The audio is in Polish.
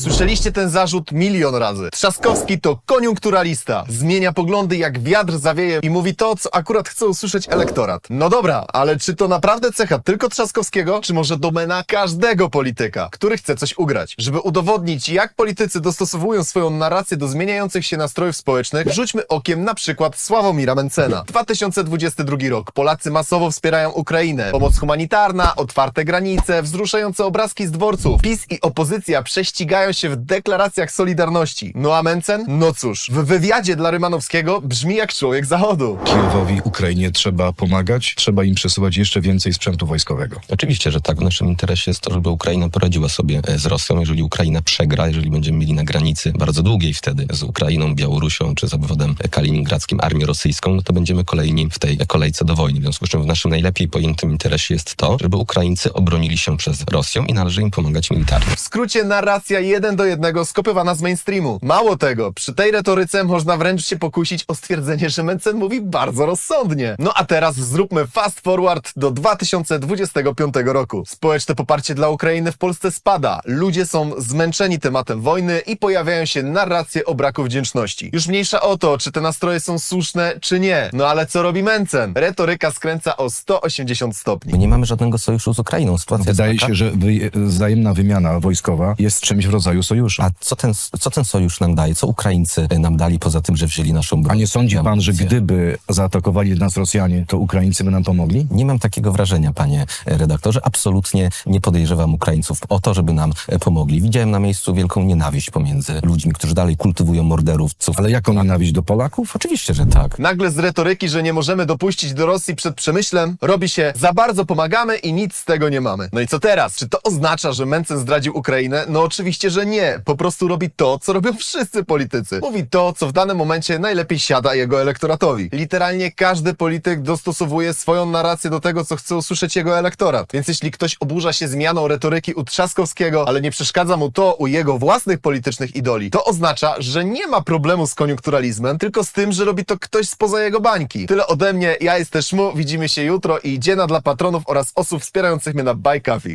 Słyszeliście ten zarzut milion razy. Trzaskowski to koniunkturalista. Zmienia poglądy jak wiatr zawieje i mówi to, co akurat chce usłyszeć elektorat. No dobra, ale czy to naprawdę cecha tylko Trzaskowskiego, czy może domena każdego polityka, który chce coś ugrać? Żeby udowodnić, jak politycy dostosowują swoją narrację do zmieniających się nastrojów społecznych, rzućmy okiem na przykład Sławomira Mencena. 2022 rok. Polacy masowo wspierają Ukrainę. Pomoc humanitarna, otwarte granice, wzruszające obrazki z dworców. PiS i opozycja prześcigają się w deklaracjach solidarności. No a Mencen? No cóż, w wywiadzie dla Rymanowskiego brzmi jak człowiek zachodu. Kijowowi, Ukrainie trzeba pomagać, trzeba im przesyłać jeszcze więcej sprzętu wojskowego. Oczywiście, że tak. W naszym interesie jest to, żeby Ukraina poradziła sobie e, z Rosją. Jeżeli Ukraina przegra, jeżeli będziemy mieli na granicy bardzo długiej wtedy z Ukrainą, Białorusią czy z obwodem kaliningradzkim armię rosyjską, no to będziemy kolejni w tej kolejce do wojny. W związku z czym w naszym najlepiej pojętym interesie jest to, żeby Ukraińcy obronili się przez Rosją i należy im pomagać militarnie. W skrócie narracja jeden do jednego skopiowana z mainstreamu. Mało tego, przy tej retoryce można wręcz się pokusić o stwierdzenie, że Mencen mówi bardzo rozsądnie. No a teraz zróbmy fast forward do 2025 roku. Społeczne poparcie dla Ukrainy w Polsce spada. Ludzie są zmęczeni tematem wojny i pojawiają się narracje o braku wdzięczności. Już mniejsza o to, czy te nastroje są słuszne, czy nie. No ale co robi Mencen? Retoryka skręca o 180 stopni. My nie mamy żadnego sojuszu z Ukrainą. Sytuacja Wydaje jest taka, się, że wy, wzajemna wymiana wojskowa jest czymś w rodzaju sojuszu. A co ten, co ten sojusz nam daje? Co Ukraińcy e, nam dali poza tym, że wzięli naszą broń? A nie sądzi pan, że gdyby zaatakowali nas Rosjanie, to Ukraińcy by nam pomogli? Nie mam takiego wrażenia, panie redaktorze. Absolutnie nie podejrzewam Ukraińców o to, żeby nam e, pomogli. Widziałem na miejscu wielką nienawiść pomiędzy ludźmi, którzy dalej kultywują morderowców. Ale jaką nienawiść do Polaków? Oczywiście, że tak. Nagle z retoryki, że nie możemy dopuścić do Rosji przed przemyślem, robi się za bardzo pomagamy i nic z tego nie mamy. No i co teraz? Czy to oznacza, że Mencen zdradził Ukrainę? No oczywiście, że nie. Po prostu robi to, co robią wszyscy politycy. Mówi to, co w danym momencie najlepiej siada jego elektoratowi. Literalnie każdy polityk dostosowuje swoją narrację do tego, co chce usłyszeć jego elektorat. Więc jeśli ktoś oburza się zmianą retoryki u Trzaskowskiego, ale nie przeszkadza mu to u jego własnych politycznych idoli, to oznacza, że nie ma problemu z koniunkturalizmem, tylko z tym, że robi to ktoś spoza jego bańki. Tyle ode mnie, ja jestem Szmu, widzimy się jutro i dziena dla patronów oraz osób wspierających mnie na Buy Coffee.